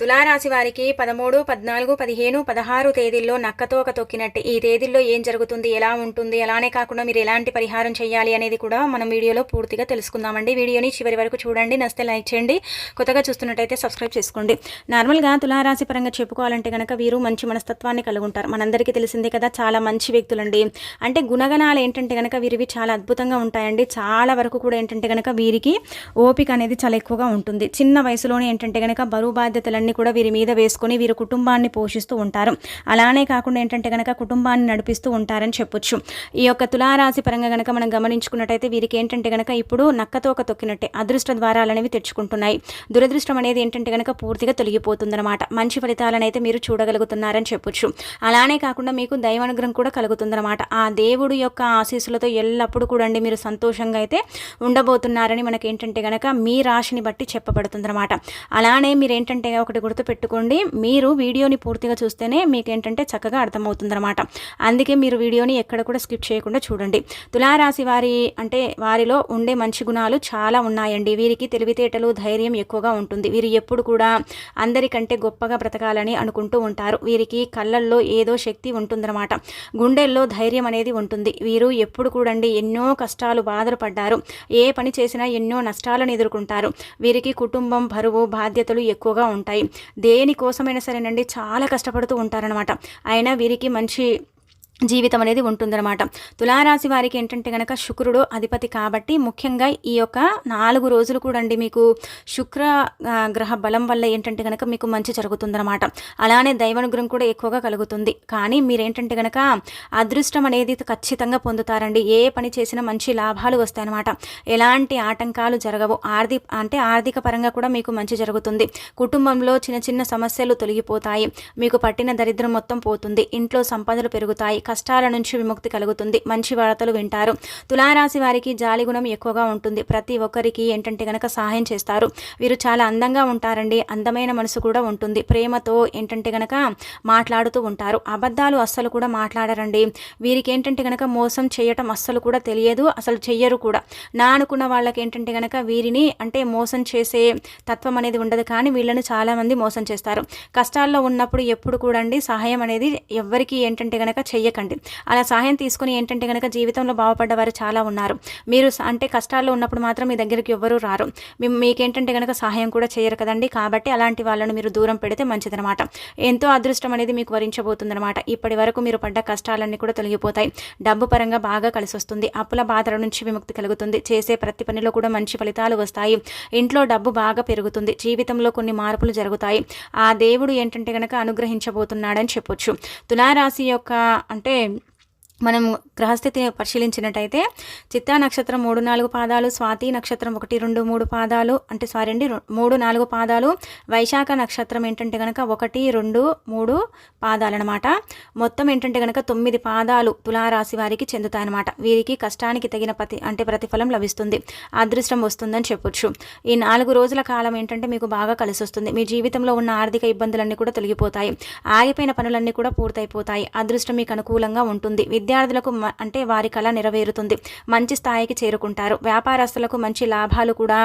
తులారాశి వారికి పదమూడు పద్నాలుగు పదిహేను పదహారు తేదీల్లో నక్కతోక తొక్కినట్టు. ఈ తేదీల్లో ఏం జరుగుతుంది ఎలా ఉంటుంది అలానే కాకుండా మీరు ఎలాంటి పరిహారం చేయాలి అనేది కూడా మనం వీడియోలో పూర్తిగా తెలుసుకుందామండి. వీడియోని చివరి వరకు చూడండి నస్తే లైక్ చేయండి కొత్తగా చూస్తున్నట్టయితే సబ్స్క్రైబ్ చేసుకోండి. నార్మల్గా తులారాశి పరంగా చెప్పుకోవాలంటే కనుక వీరు మంచి మనస్తత్వాన్ని కలిగి ఉంటారు. మనందరికీ తెలిసిందే కదా చాలా మంచి వ్యక్తులండి. అంటే గుణగణాలు ఏంటంటే కనుక వీరివి చాలా అద్భుతంగా ఉంటాయండి. చాలా వరకు కూడా ఏంటంటే కనుక వీరికి ఓపిక అనేది చాలా ఎక్కువగా ఉంటుంది. చిన్న వయసులోనే ఏంటంటే కనుక బరువు బాధ్యతలన్నీ కూడా వీరి మీద వేసుకొని వీరి కుటుంబాన్ని పోషిస్తూ ఉంటారు. అలానే కాకుండా ఏంటంటే కనుక కుటుంబాన్ని నడిపిస్తూ ఉంటారని చెప్పొచ్చు. ఈ యొక్క తులారాశి పరంగా కనుక మనం గమనించుకున్నట్టయితే వీరికి ఏంటంటే కనుక ఇప్పుడు నక్కతోక తొక్కినట్టే అదృష్ట ద్వారాలు అనేవి తెచ్చుకుంటున్నాయి దురదృష్టం అనేది ఏంటంటే కనుక పూర్తిగా తొలగిపోతుందన్నమాట. మంచి ఫలితాలను అయితే మీరు చూడగలుగుతున్నారని చెప్పొచ్చు. అలానే కాకుండా మీకు దైవానుగ్రహం కూడా కలుగుతుందన్నమాట. ఆ దేవుడు యొక్క ఆశీస్సులతో ఎల్లప్పుడూ కూడా అండి మీరు సంతోషంగా అయితే ఉండబోతున్నారని మనకి ఏంటంటే కనుక మీ రాశిని బట్టి చెప్పబడుతుందన్నమాట. అలానే మీరు ఏంటంటే ఒకటి గుర్తుపెట్టుకోండి మీరు వీడియోని పూర్తిగా చూస్తేనే మీకు ఏంటంటే చక్కగా అర్థమవుతుందన్నమాట. అందుకే మీరు వీడియోని ఎక్కడ కూడా స్కిప్ చేయకుండా చూడండి. తులారాశి వారి అంటే వారిలో ఉండే మంచి గుణాలు చాలా ఉన్నాయండి. వీరికి తెలివితేటలు ధైర్యం ఎక్కువగా ఉంటుంది. వీరు ఎప్పుడు కూడా అందరికంటే గొప్పగా బ్రతకాలని అనుకుంటూ ఉంటారు. వీరికి కళ్ళల్లో ఏదో శక్తి ఉంటుందన్నమాట. గుండెల్లో ధైర్యం అనేది ఉంటుంది. వీరు ఎప్పుడు కూడండి ఎన్నో కష్టాలు బాధలు పడ్డారు. ఏ పని చేసినా ఎన్నో నష్టాలను ఎదుర్కొంటారు. వీరికి కుటుంబం బరువు బాధ్యతలు ఎక్కువగా ఉంటాయి. దేనికోసమైనా సరేనండి చాలా కష్టపడుతూ ఉంటారనమాట అయినా వీరికి మంచి జీవితం అనేది ఉంటుందన్నమాట. తులారాశి వారికి ఏంటంటే కనుక శుక్రుడు అధిపతి కాబట్టి ముఖ్యంగా ఈ యొక్క నాలుగు రోజులు కూడా అండి మీకు శుక్ర గ్రహ బలం వల్ల ఏంటంటే కనుక మీకు మంచి జరుగుతుందన్నమాట. అలానే దైవానుగ్రహం కూడా ఎక్కువగా కలుగుతుంది. కానీ మీరేంటంటే కనుక అదృష్టం అనేది ఖచ్చితంగా పొందుతారండి. ఏ పని చేసినా మంచి లాభాలు వస్తాయన్నమాట. ఎలాంటి ఆటంకాలు జరగవు. ఆర్థిక అంటే ఆర్థిక పరంగా కూడా మీకు మంచి జరుగుతుంది. కుటుంబంలో చిన్న చిన్న సమస్యలు తొలగిపోతాయి. మీకు పట్టిన దరిద్రం మొత్తం పోతుంది. ఇంట్లో సంపదలు పెరుగుతాయి. కష్టాల నుంచి విముక్తి కలుగుతుంది. మంచి వార్తలు వింటారు. తులారాశి వారికి జాలి గుణం ఎక్కువగా ఉంటుంది. ప్రతి ఒక్కరికి ఏంటంటే గనక సహాయం చేస్తారు. వీరు చాలా అందంగా ఉంటారండి. అందమైన మనసు కూడా ఉంటుంది. ప్రేమతో ఏంటంటే గనక మాట్లాడుతూ ఉంటారు. అబద్ధాలు అస్సలు కూడా మాట్లాడరండి. వీరికి ఏంటంటే గనక మోసం చేయటం అస్సలు కూడా తెలియదు. అసలు చెయ్యరు కూడా. నా అనుకున్న వాళ్ళకి ఏంటంటే గనక వీరిని అంటే మోసం చేసే తత్వం అనేది ఉండదు. కానీ వీళ్ళని చాలామంది మోసం చేస్తారు. కష్టాల్లో ఉన్నప్పుడు ఎప్పుడు కూడా అండి సహాయం అనేది ఎవ్వరికి ఏంటంటే గనక చెయ్యక చేయకండి. అలా సహాయం తీసుకుని ఏంటంటే కనుక జీవితంలో బాగుపడ్డ వారు చాలా ఉన్నారు. మీరు అంటే కష్టాల్లో ఉన్నప్పుడు మాత్రం మీ దగ్గరికి ఎవ్వరూ రారు. మీకేంటంటే కనుక సహాయం కూడా చేయరు కదండి. కాబట్టి అలాంటి వాళ్ళను మీరు దూరం పెడితే మంచిదనమాట. ఎంతో అదృష్టం అనేది మీకు వరించబోతుందన్నమాట ఇప్పటి వరకు మీరు పడ్డ కష్టాలన్నీ కూడా తొలగిపోతాయి. డబ్బు పరంగా బాగా కలిసి వస్తుంది అప్పుల బాధల నుంచి విముక్తి కలుగుతుంది. చేసే ప్రతి పనిలో కూడా మంచి ఫలితాలు వస్తాయి. ఇంట్లో డబ్బు బాగా పెరుగుతుంది. జీవితంలో కొన్ని మార్పులు జరుగుతాయి. ఆ దేవుడు ఏంటంటే కనుక అనుగ్రహించబోతున్నాడని చెప్పొచ్చు. తులారాశి యొక్క అంటే అంటే మనం గ్రహస్థితిని పరిశీలించినట్టయితే చిత్తా నక్షత్రం మూడు నాలుగు పాదాలు స్వాతి నక్షత్రం ఒకటి రెండు మూడు పాదాలు అంటే సారీ అండి మూడు నాలుగు పాదాలు వైశాఖ నక్షత్రం ఏంటంటే కనుక ఒకటి రెండు మూడు పాదాలు అనమాట మొత్తం ఏంటంటే కనుక తొమ్మిది పాదాలు తులారాశి వారికి చెందుతాయన్నమాట వీరికి కష్టానికి తగిన ప్రతి అంటే ప్రతిఫలం లభిస్తుంది. అదృష్టం వస్తుందని చెప్పొచ్చు. ఈ నాలుగు రోజుల కాలం ఏంటంటే మీకు బాగా కలిసి వస్తుంది మీ జీవితంలో ఉన్న ఆర్థిక ఇబ్బందులన్నీ కూడా తొలగిపోతాయి. ఆగిపోయిన పనులన్నీ కూడా పూర్తయిపోతాయి. అదృష్టం మీకు అనుకూలంగా ఉంటుంది. విద్యార్థులకు అంటే వారి కళ నెరవేరుతుంది. మంచి స్థాయికి చేరుకుంటారు. వ్యాపారస్తులకు మంచి లాభాలు కూడా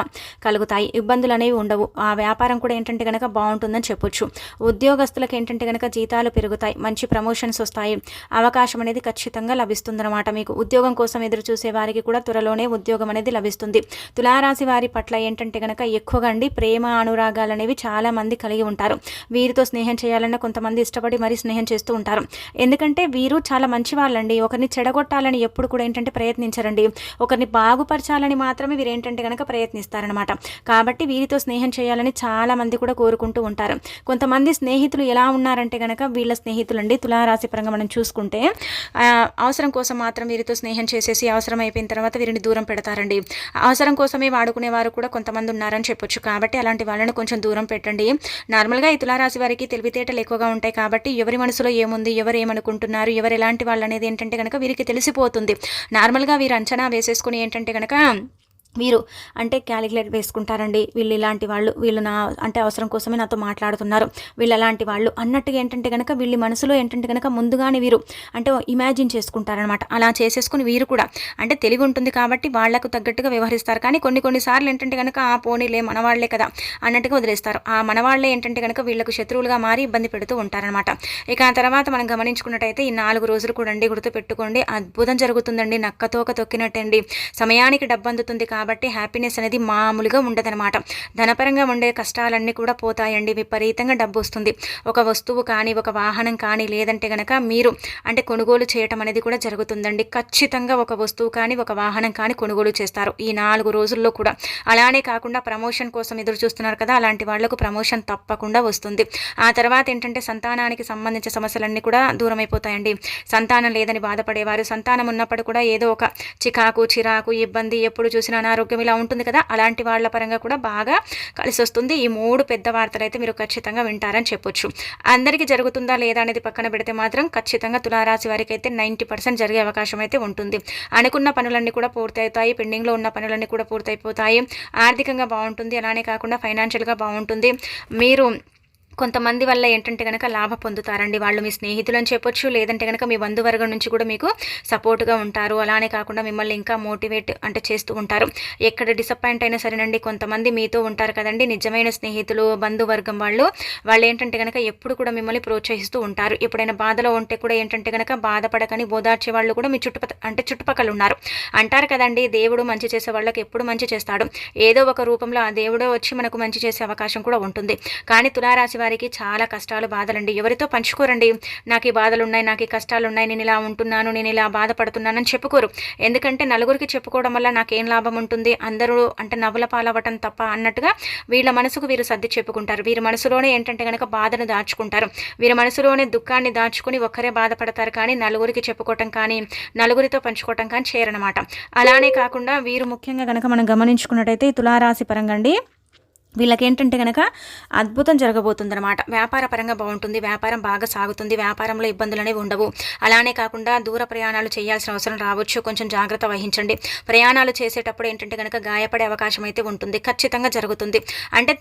కలుగుతాయి. ఇబ్బందులు అనేవి ఉండవు. ఆ వ్యాపారం కూడా ఏంటంటే కనుక బాగుంటుందని చెప్పొచ్చు. ఉద్యోగస్తులకు ఏంటంటే కనుక జీతాలు పెరుగుతాయి. మంచి ప్రమోషన్స్ వస్తాయి. అవకాశం అనేది ఖచ్చితంగా లభిస్తుందన్నమాట మీకు. ఉద్యోగం కోసం ఎదురు చూసే వారికి కూడా త్వరలోనే ఉద్యోగం అనేది లభిస్తుంది. తులారాశి వారి పట్ల ఏంటంటే కనుక ఎక్కువగా అండి ప్రేమ అనురాగాలు అనేవి చాలా మంది కలిగి ఉంటారు. వీరితో స్నేహం చేయాలన్న కొంతమంది ఇష్టపడి మరీ స్నేహం చేస్తూ ఉంటారు. ఎందుకంటే వీరు చాలా మంచి వాళ్ళండి చేయండి ఒకరిని చెడగొట్టాలని ఎప్పుడు కూడా ఏంటంటే ప్రయత్నించరండి. ఒకరిని బాగుపరచాలని మాత్రమే వీరు ఏంటంటే కనుక ప్రయత్నిస్తారనమాట కాబట్టి వీరితో స్నేహం చేయాలని చాలా మంది కూడా కోరుకుంటూ ఉంటారు. కొంతమంది స్నేహితులు ఎలా ఉన్నారంటే కనుక వీళ్ళ స్నేహితులు అండి తులారాశి పరంగా మనం చూసుకుంటే అవసరం కోసం మాత్రం వీరితో స్నేహం చేసేసి అవసరం అయిపోయిన తర్వాత వీరిని దూరం పెడతారండి. అవసరం కోసమే వాడుకునే వారు కూడా కొంతమంది ఉన్నారని చెప్పొచ్చు. కాబట్టి అలాంటి వాళ్ళని కొంచెం దూరం పెట్టండి. నార్మల్గా ఈ తులారాశి వారికి తెలివితేటలు ఎక్కువగా ఉంటాయి కాబట్టి ఎవరి మనసులో ఏముంది ఎవరు ఏమనుకుంటున్నారు ఎవరు ఎలాంటి వాళ్ళు అనేది ఏంటంటే కనుక వీరికి తెలిసిపోతుంది. నార్మల్గా వీరు అంచనా వేసేసుకుని ఏంటంటే కనుక వీరు అంటే క్యాలిక్యులేట్ వేసుకుంటారండి వీళ్ళు ఇలాంటి వాళ్ళు వీళ్ళు నా అంటే అవసరం కోసమే నాతో మాట్లాడుతున్నారు. వీళ్ళు అలాంటి వాళ్ళు అన్నట్టుగా ఏంటంటే కనుక వీళ్ళ మనసులో ఏంటంటే కనుక ముందుగానే వీరు అంటే ఇమాజిన్ చేసుకుంటారనమాట అలా చేసేసుకుని వీరు కూడా అంటే తెలివి ఉంటుంది కాబట్టి వాళ్ళకు తగ్గట్టుగా వ్యవహరిస్తారు. కానీ కొన్ని కొన్నిసార్లు ఏంటంటే కనుక ఆ పోనీలే మనవాళ్ళే కదా అన్నట్టుగా వదిలేస్తారు. ఆ మనవాళ్ళే ఏంటంటే కనుక వీళ్ళకు శత్రువులుగా మారి ఇబ్బంది పెడుతూ ఉంటారనమాట ఇక ఆ తర్వాత మనం గమనించుకున్నట్టయితే ఈ నాలుగు రోజులు కూడా అండి గుర్తు పెట్టుకోండి అద్భుతం జరుగుతుందండి. నక్కతోక తొక్కినట్టండి. సమయానికి డబ్బు అందుతుంది కాబట్టి కాబట్టి హ్యాపీనెస్ అనేది మామూలుగా ఉండదనమాట ధనపరంగా ఉండే కష్టాలన్నీ కూడా పోతాయండి. విపరీతంగా డబ్బు వస్తుంది. ఒక వస్తువు కానీ ఒక వాహనం కానీ లేదంటే గనక మీరు అంటే కొనుగోలు చేయటం అనేది కూడా జరుగుతుందండి. ఖచ్చితంగా ఒక వస్తువు కానీ ఒక వాహనం కానీ కొనుగోలు చేస్తారు. ఈ నాలుగు రోజుల్లో కూడా. అలానే కాకుండా ప్రమోషన్ కోసం ఎదురు చూస్తున్నారు కదా అలాంటి వాళ్ళకు ప్రమోషన్ తప్పకుండా వస్తుంది. ఆ తర్వాత ఏంటంటే సంతానానికి సంబంధించిన సమస్యలన్నీ కూడా దూరం అయిపోతాయండి సంతానం లేదని బాధపడేవారు. సంతానం ఉన్నప్పుడు కూడా ఏదో ఒక చికాకు చిరాకు ఇబ్బంది ఎప్పుడు చూసినా ఆరోగ్యం ఇలా ఉంటుంది కదా అలాంటి వాళ్ళ పరంగా కూడా బాగా కలిసి వస్తుంది ఈ మూడు పెద్ద వార్తలు అయితే మీరు ఖచ్చితంగా వింటారని చెప్పొచ్చు. అందరికీ జరుగుతుందా లేదా అనేది పక్కన పెడితే మాత్రం ఖచ్చితంగా తులారాశి వారికి అయితే నైంటీ పర్సెంట్ జరిగే అవకాశం అయితే ఉంటుంది. అనుకున్న పనులన్నీ కూడా పూర్తవుతాయి పెండింగ్లో ఉన్న పనులన్నీ కూడా పూర్తయిపోతాయి. ఆర్థికంగా బాగుంటుంది అలానే కాకుండా ఫైనాన్షియల్గా బాగుంటుంది. మీరు కొంతమంది వల్ల ఏంటంటే కనుక లాభ పొందుతారండి. వాళ్ళు మీ స్నేహితులు అని చెప్పొచ్చు లేదంటే కనుక మీ బంధువర్గం నుంచి కూడా మీకు సపోర్ట్గా ఉంటారు. అలానే కాకుండా మిమ్మల్ని ఇంకా మోటివేట్ అంటే చేస్తూ ఉంటారు. ఎక్కడ డిసప్పాయింట్ అయినా సరేనండి కొంతమంది మీతో ఉంటారు కదండి. నిజమైన స్నేహితులు బంధువర్గం వాళ్ళు. వాళ్ళు ఏంటంటే కనుక ఎప్పుడు కూడా మిమ్మల్ని ప్రోత్సహిస్తూ ఉంటారు. ఎప్పుడైనా బాధలో ఉంటే కూడా ఏంటంటే కనుక బాధపడకని ఓదార్చే వాళ్ళు కూడా మీ చుట్టుపక్కల అంటే చుట్టుపక్కల ఉన్నారు. అంటారు కదండి దేవుడు మంచి చేసే వాళ్ళకి ఎప్పుడు మంచి చేస్తాడు. ఏదో ఒక రూపంలో ఆ దేవుడే వచ్చి మనకు మంచి చేసే అవకాశం కూడా ఉంటుంది. కానీ తులారాశి గారికి చాలా కష్టాలు బాధలండి. ఎవరితో పంచుకోరండి. నాకు ఈ బాధలు ఉన్నాయి నాకు ఈ కష్టాలు ఉన్నాయి నేను ఇలా ఉంటున్నాను నేను ఇలా బాధపడుతున్నానని చెప్పుకోరు. ఎందుకంటే నలుగురికి చెప్పుకోవడం వల్ల నాకేం లాభం ఉంటుంది? అందరూ అంటే నవ్వుల పాలవ్వటం తప్ప అన్నట్టుగా వీళ్ళ మనసుకు వీరు సర్ది చెప్పుకుంటారు. వీరి మనసులోనే ఏంటంటే కనుక బాధను దాచుకుంటారు. వీరి మనసులోనే దుఃఖాన్ని దాచుకుని ఒక్కరే బాధపడతారు కానీ నలుగురికి చెప్పుకోవటం కానీ నలుగురితో పంచుకోవటం కానీ చేయరనమాట అలానే కాకుండా వీరు ముఖ్యంగా కనుక మనం గమనించుకున్నట్టయితే తులారాశి పరంగా అండి వీళ్ళకి ఏంటంటే కనుక అద్భుతం జరగబోతుందన్నమాట. వ్యాపార పరంగా బాగుంటుంది వ్యాపారం బాగా సాగుతుంది వ్యాపారంలో ఇబ్బందులు అనేవి ఉండవు. అలానే కాకుండా దూర ప్రయాణాలు చేయాల్సిన అవసరం రావచ్చు. కొంచెం జాగ్రత్త వహించండి. ప్రయాణాలు చేసేటప్పుడు ఏంటంటే కనుక గాయపడే అవకాశం అయితే ఉంటుంది. ఖచ్చితంగా జరుగుతుంది. అంటే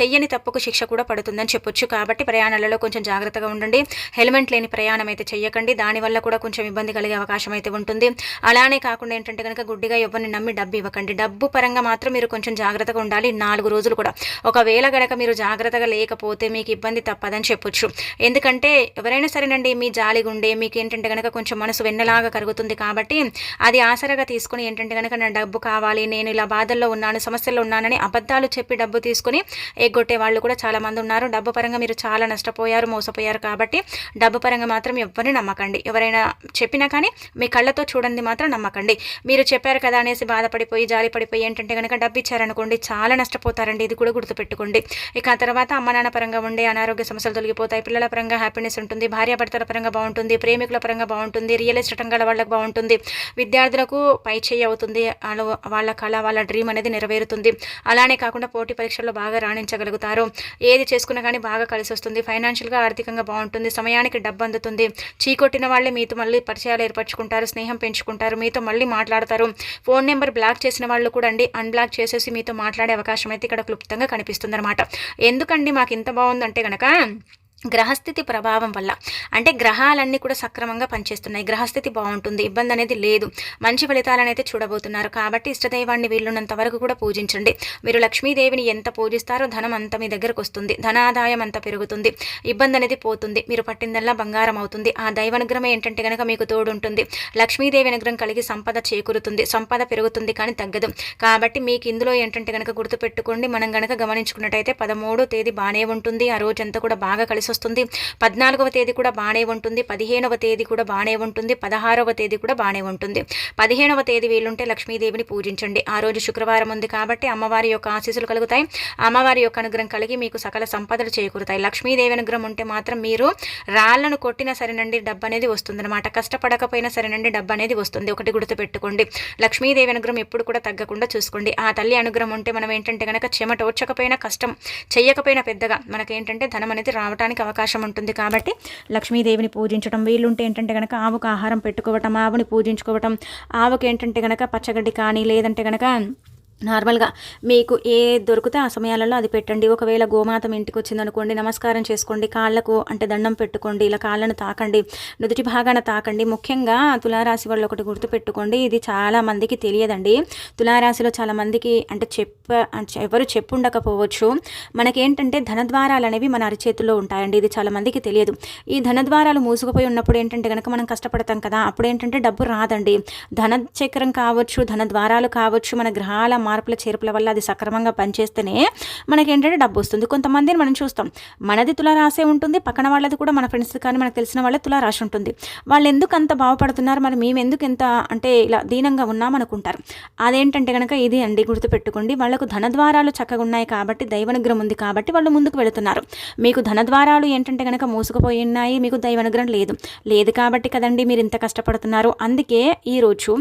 చెయ్యని తప్పుకు శిక్ష కూడా పడుతుందని చెప్పొచ్చు. కాబట్టి ప్రయాణాలలో కొంచెం జాగ్రత్తగా ఉండండి. హెల్మెట్ లేని ప్రయాణం అయితే చేయకండి దానివల్ల కూడా కొంచెం ఇబ్బంది కలిగే అవకాశం అయితే ఉంటుంది. అలానే కాకుండా ఏంటంటే కనుక గుడ్డిగా ఎవరిని నమ్మి డబ్బు ఇవ్వకండి. డబ్బు పరంగా మాత్రం మీరు కొంచెం జాగ్రత్తగా ఉండాలి. నాలుగు రోజులు కూడా. ఒకవేళ గనక మీరు జాగ్రత్తగా లేకపోతే మీకు ఇబ్బంది తప్పదని చెప్పొచ్చు. ఎందుకంటే ఎవరైనా సరేనండి మీ జాలి గుండె మీకు ఏంటంటే కనుక కొంచెం మనసు వెన్నలాగా కరుగుతుంది కాబట్టి అది ఆసరగా తీసుకుని ఏంటంటే కనుక నా డబ్బు కావాలి నేను ఇలా బాధల్లో ఉన్నాను సమస్యల్లో ఉన్నానని అబద్ధాలు చెప్పి డబ్బు తీసుకుని ఎగ్గొట్టే వాళ్ళు కూడా చాలామంది ఉన్నారు. డబ్బు పరంగా మీరు చాలా నష్టపోయారు మోసపోయారు కాబట్టి డబ్బు పరంగా మాత్రం ఎవరిని నమ్మకండి. ఎవరైనా చెప్పినా కానీ మీ కళ్ళతో చూడండి మాత్రం నమ్మకండి. మీరు చెప్పారు కదా అనేసి బాధపడిపోయి జాలి పడిపోయి ఏంటంటే కనుక డబ్బు ఇచ్చారనుకోండి చాలా నష్టపోతారండి. ఇది కూడా గుర్తుపెట్టుకోండి. ఇక ఆ తర్వాత అమ్మ నాన్న పరంగా ఉండే అనారోగ్య సమస్యలు తొలగిపోతాయి. పిల్లల పరంగా హ్యాపీనెస్ ఉంటుంది. భార్యాభర్తల పరంగా బాగుంటుంది. ప్రేమికుల పరంగా బాగుంటుంది. రియల్ ఎస్టేట్ రంగాల వాళ్ళకి బాగుంటుంది. విద్యార్థులకు పై చేయి అవుతుంది. వాళ్ళ కళ వాళ్ళ డ్రీమ్ అనేది నెరవేరుతుంది. అలానే కాకుండా పోటీ పరీక్షల్లో బాగా రాణించగలుగుతారు. ఏది చేసుకున్నా కానీ బాగా కలిసి వస్తుంది. ఫైనాన్షియల్గా ఆర్థికంగా బాగుంటుంది. సమయానికి డబ్బు అందుతుంది. చీకొట్టిన వాళ్ళే మీతో మళ్ళీ పరిచయాలు ఏర్పరచుకుంటారు. స్నేహం పెంచుకుంటారు. మీతో మళ్ళీ మాట్లాడతారు. ఫోన్ నెంబర్ బ్లాక్ చేసిన వాళ్ళు కూడా అండి. అన్బ్లాక్ చేసేసి మీతో మాట్లాడే అవకాశం అయితే ఇక్కడ క్లుప్తంగా కనిపిస్తుంది అనమాట ఎందుకండి మాకు ఇంత బాగుందంటే కనుక గ్రహస్థితి ప్రభావం వల్ల. అంటే గ్రహాలన్నీ కూడా సక్రమంగా పనిచేస్తున్నాయి. గ్రహస్థితి బాగుంటుంది. ఇబ్బంది అనేది లేదు. మంచి ఫలితాలను అయితే చూడబోతున్నారు. కాబట్టి ఇష్టదైవాన్ని వీళ్ళున్నంత వరకు కూడా పూజించండి. మీరు లక్ష్మీదేవిని ఎంత పూజిస్తారో ధనం అంత మీ దగ్గరకు వస్తుంది. ధనాదాయం అంత పెరుగుతుంది. ఇబ్బంది అనేది పోతుంది. మీరు పట్టిందల్లా బంగారం అవుతుంది. ఆ దైవానుగ్రహం ఏంటంటే కనుక మీకు తోడు ఉంటుంది లక్ష్మీదేవి అనుగ్రహం కలిగి సంపద చేకూరుతుంది. సంపద పెరుగుతుంది కానీ తగ్గదు. కాబట్టి మీకు ఇందులో ఏంటంటే కనుక గుర్తుపెట్టుకోండి. మనం కనుక గమనించుకున్నట్టయితే పదమూడో తేదీ బాగానే ఉంటుంది. ఆ రోజంతా కూడా బాగా కలిసి వస్తుంది. పద్నాలుగవ తేదీ కూడా బాగానే ఉంటుంది. పదిహేనవ తేదీ కూడా బాగానే ఉంటుంది. పదహారవ తేదీ కూడా బాగానే ఉంటుంది. పదిహేనవ తేదీ వీలుంటే లక్ష్మీదేవిని పూజించండి. ఆ రోజు శుక్రవారం ఉంది కాబట్టి అమ్మవారి యొక్క ఆశీస్సులు కలుగుతాయి. అమ్మవారి యొక్క అనుగ్రహం కలిగి మీకు సకల సంపదలు చేకూరుతాయి. లక్ష్మీదేవి అనుగ్రహం ఉంటే మాత్రం మీరు రాళ్ళను కొట్టినా సరేనండి డబ్బు అనేది వస్తుంది అనమాట కష్టపడకపోయినా సరేనండి డబ్బు అనేది వస్తుంది. ఒకటి గుర్తుపెట్టుకోండి. లక్ష్మీదేవి అనుగ్రహం ఎప్పుడు కూడా తగ్గకుండా చూసుకోండి. ఆ తల్లి అనుగ్రహం ఉంటే మనం ఏంటంటే కనుక చెమట వచ్చకపోయినా కష్టం చెయ్యకపోయినా పెద్దగా మనకేంటంటే ధనం అనేది రావడానికి అవకాశం ఉంటుంది. కాబట్టి లక్ష్మీదేవిని పూజించడం వీళ్ళుంటే ఏంటంటే కనుక ఆవుకు ఆహారం పెట్టుకోవటం ఆవుని పూజించుకోవటం ఆవుకి ఏంటంటే కనుక పచ్చగడ్డి కానీ లేదంటే కనుక నార్మల్గా మీకు ఏ దొరికితే ఆ సమయాలలో అది పెట్టండి. ఒకవేళ గోమాతం ఇంటికి వచ్చిందనుకోండి నమస్కారం చేసుకోండి కాళ్ళకు అంటే దండం పెట్టుకోండి ఇలా కాళ్ళను తాకండి నుదుటి భాగాన తాకండి. ముఖ్యంగా తులారాశి వాళ్ళు ఒకటి గుర్తుపెట్టుకోండి ఇది చాలా మందికి తెలియదండి. తులారాశిలో చాలా మందికి అంటే చెప్ప ఎవరు చెప్పుండకపోవచ్చు. మనకేంటంటే ధనద్వారాలు అనేవి మన అరిచేతుల్లో ఉంటాయండి ఇది చాలా మందికి తెలియదు. ఈ ధనద్వారాలు మూసుకుపోయి ఉన్నప్పుడు ఏంటంటే కనుక మనం కష్టపడతాం కదా అప్పుడు ఏంటంటే డబ్బు రాదండి. ధన చక్రం కావచ్చు ధన ద్వారాలు కావచ్చు మన గ్రహాల మార్పుల చేర్పుల వల్ల అది సక్రమంగా పనిచేస్తేనే మనకి ఏంటంటే డబ్బు వస్తుంది. కొంతమందిని మనం చూస్తాం. మనది తులారాసే ఉంటుంది. పక్కన వాళ్ళది కూడా మన ఫ్రెండ్స్ కానీ మనకు తెలిసిన వాళ్ళే తులారాశి ఉంటుంది. వాళ్ళు ఎందుకు అంత బాగుపడుతున్నారు? మరి మేము ఎందుకు ఎంత అంటే ఇలా దీనంగా ఉన్నామనుకుంటారు అదేంటంటే కనుక ఇది అండి గుర్తుపెట్టుకోండి. వాళ్ళకు ధనద్వారాలు చక్కగా ఉన్నాయి కాబట్టి దైవనుగ్రహం ఉంది కాబట్టి వాళ్ళు ముందుకు వెళుతున్నారు. మీకు ధనద్వారాలు ఏంటంటే కనుక మూసుకుపోయి ఉన్నాయి. మీకు దైవనుగ్రహం లేదు. లేదు కాబట్టి కదండి మీరు ఇంత కష్టపడుతున్నారు. అందుకే ఈరోజు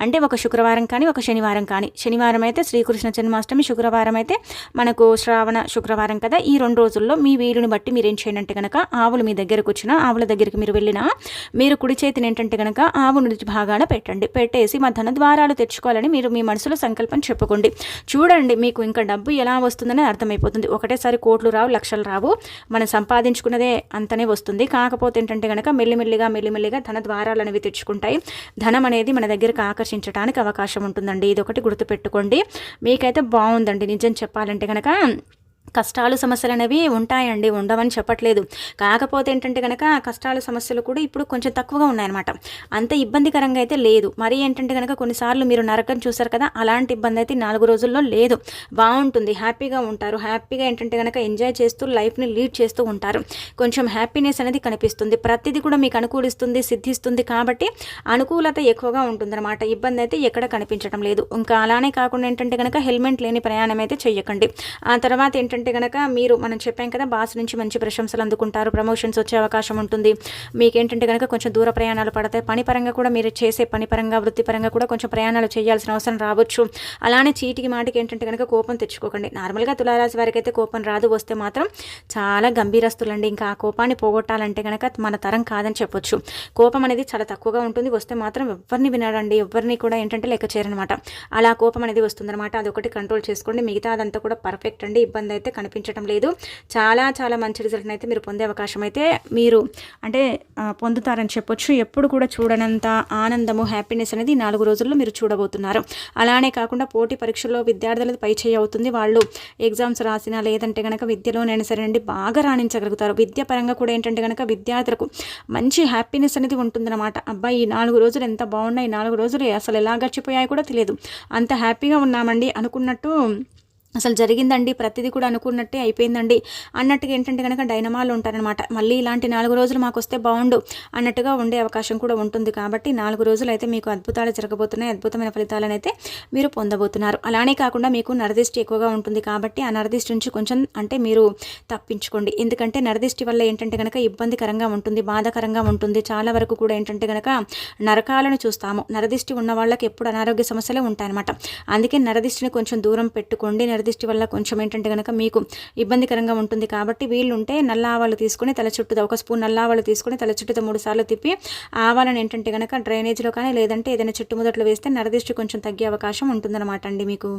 అంటే ఒక శుక్రవారం కానీ ఒక శనివారం కానీ శనివారం అయితే అయితే శ్రీకృష్ణ జన్మాష్టమి శుక్రవారం అయితే మనకు శ్రావణ శుక్రవారం కదా. ఈ రెండు రోజుల్లో మీ వీలుని బట్టి మీరు ఏం చేయండి అంటే కనుక ఆవులు మీ దగ్గరకు వచ్చిన ఆవుల దగ్గరికి మీరు వెళ్ళినా మీరు కుడి చేతిని ఏంటంటే కనుక ఆవు నుంచి భాగాన పెట్టండి. పెట్టేసి మా ధన ద్వారాలు తెచ్చుకోవాలని మీరు మీ మనసులో సంకల్పం చెప్పుకోండి. చూడండి మీకు ఇంకా డబ్బు ఎలా వస్తుందని అర్థమైపోతుంది. ఒకటేసారి కోట్లు రావు లక్షలు రావు. మనం సంపాదించుకున్నదే అంతనే వస్తుంది. కాకపోతే ఏంటంటే కనుక మెల్లిమెల్లిగా మెల్లిమెల్లిగా ధన ద్వారాలు అనేవి తెచ్చుకుంటాయి. ధనం అనేది మన దగ్గరకు ఆకర్షించడానికి అవకాశం ఉంటుందండి. ఇది ఒకటి గుర్తుపెట్టుకోండి. మీకైతే బాగుందండి. నిజం చెప్పాలంటే కనుక కష్టాలు సమస్యలు అనేవి ఉంటాయండి ఉండవని చెప్పట్లేదు. కాకపోతే ఏంటంటే కనుక కష్టాలు సమస్యలు కూడా ఇప్పుడు కొంచెం తక్కువగా ఉన్నాయన్నమాట. అంత ఇబ్బందికరంగా అయితే లేదు. మరి ఏంటంటే కనుక కొన్నిసార్లు మీరు నరకం చూసారు కదా అలాంటి ఇబ్బంది అయితే నాలుగు రోజుల్లో లేదు. బాగుంటుంది హ్యాపీగా ఉంటారు. హ్యాపీగా ఏంటంటే కనుక ఎంజాయ్ చేస్తూ లైఫ్ని లీడ్ చేస్తూ ఉంటారు. కొంచెం హ్యాపీనెస్ అనేది కనిపిస్తుంది. ప్రతిదీ కూడా మీకు అనుకూలిస్తుంది సిద్ధిస్తుంది కాబట్టి అనుకూలత ఎక్కువగా ఉంటుందన్నమాట. ఇబ్బంది అయితే ఎక్కడ కనిపించడం లేదు. ఇంకా అలానే కాకుండా ఏంటంటే కనుక హెల్మెట్ లేని ప్రయాణం అయితే చెయ్యకండి. ఆ తర్వాత ఏంటంటే ఏంటంటే కనుక మీరు మనం చెప్పాం కదా బాస్ నుంచి మంచి ప్రశంసలు అందుకుంటారు ప్రమోషన్స్ వచ్చే అవకాశం ఉంటుంది. మీకేంటంటే కనుక కొంచెం దూర ప్రయాణాలు పడతాయి. పని పరంగా కూడా మీరు చేసే పని పరంగా వృత్తిపరంగా కూడా కొంచెం ప్రయాణాలు చేయాల్సిన అవసరం రావచ్చు. అలానే చీటికి మాటికి ఏంటంటే కనుక కోపం తెచ్చుకోకండి. నార్మల్గా తులారాశి వారికి అయితే కోపం రాదు వస్తే మాత్రం చాలా గంభీరస్తులండి. ఇంకా ఆ కోపాన్ని పోగొట్టాలంటే కనుక మన తరం కాదని చెప్పొచ్చు. కోపం అనేది చాలా తక్కువగా ఉంటుంది వస్తే మాత్రం ఎవరిని వినడండి ఎవరిని కూడా ఏంటంటే లెక్క చేయరనమాట. అలా కోపం అనేది వస్తుందన్నమాట. అదొకటి కంట్రోల్ చేసుకోండి. మిగతా అదంతా కూడా పర్ఫెక్ట్ అండి. ఇబ్బంది అయితే కనిపించడం లేదు. చాలా చాలా మంచి రిజల్ట్ని అయితే మీరు పొందే అవకాశం అయితే మీరు అంటే పొందుతారని చెప్పొచ్చు. ఎప్పుడు కూడా చూడనంత ఆనందము హ్యాపీనెస్ అనేది నాలుగు రోజుల్లో మీరు చూడబోతున్నారు. అలానే కాకుండా పోటీ పరీక్షల్లో విద్యార్థులది పై చేయి అవుతుంది. వాళ్ళు ఎగ్జామ్స్ రాసినా లేదంటే కనుక విద్యలోనైనా సరే అండి బాగా రాణించగలుగుతారు. విద్య పరంగా కూడా ఏంటంటే కనుక విద్యార్థులకు మంచి హ్యాపీనెస్ అనేది ఉంటుందన్నమాట. అబ్బాయి ఈ నాలుగు రోజులు ఎంత బాగున్నాయి నాలుగు రోజులు అసలు ఎలా గడిచిపోయాయి కూడా తెలియదు. అంత హ్యాపీగా ఉన్నామండి అనుకున్నట్టు అసలు జరిగిందండి ప్రతిదీ కూడా అనుకున్నట్టే అయిపోయిందండి. అన్నట్టుగా ఏంటంటే కనుక డైనమాలు ఉంటారనమాట మళ్ళీ ఇలాంటి నాలుగు రోజులు మాకు వస్తే బాగుండు అన్నట్టుగా ఉండే అవకాశం కూడా ఉంటుంది. కాబట్టి నాలుగు రోజులు అయితే మీకు అద్భుతాలు జరగబోతున్నాయి. అద్భుతమైన ఫలితాలను అయితే మీరు పొందబోతున్నారు. అలానే కాకుండా మీకు నరదిష్టి ఎక్కువగా ఉంటుంది. కాబట్టి ఆ నరదిష్టి నుంచి కొంచెం అంటే మీరు తప్పించుకోండి. ఎందుకంటే నరదిష్టి వల్ల ఏంటంటే కనుక ఇబ్బందికరంగా ఉంటుంది బాధాకరంగా ఉంటుంది. చాలా వరకు కూడా ఏంటంటే కనుక నరకాలను చూస్తాము. నరదిష్టి ఉన్న వాళ్ళకి ఎప్పుడు అనారోగ్య సమస్యలే ఉంటాయన్నమాట. అందుకే నరదిష్టిని కొంచెం దూరం పెట్టుకోండి. దృష్టి వల్ల కొంచెం ఏంటంటే కనుక మీకు ఇబ్బందికరంగా ఉంటుంది కాబట్టి వీళ్ళుంటే నల్ల ఆవాలు తీసుకుని తల చుట్టూ ఒక స్పూన్ నల్ల ఆవాలు తీసుకుని తల చుట్టూతో మూడు సార్లు తిప్పి ఆవాలను ఏంటంటే కనుక డ్రైనేజ్లో కానీ లేదంటే ఏదైనా చుట్టుముదట్లో వేస్తే నరదిష్టి కొంచెం తగ్గే అవకాశం ఉంటుందన్నమాట అండి మీకు.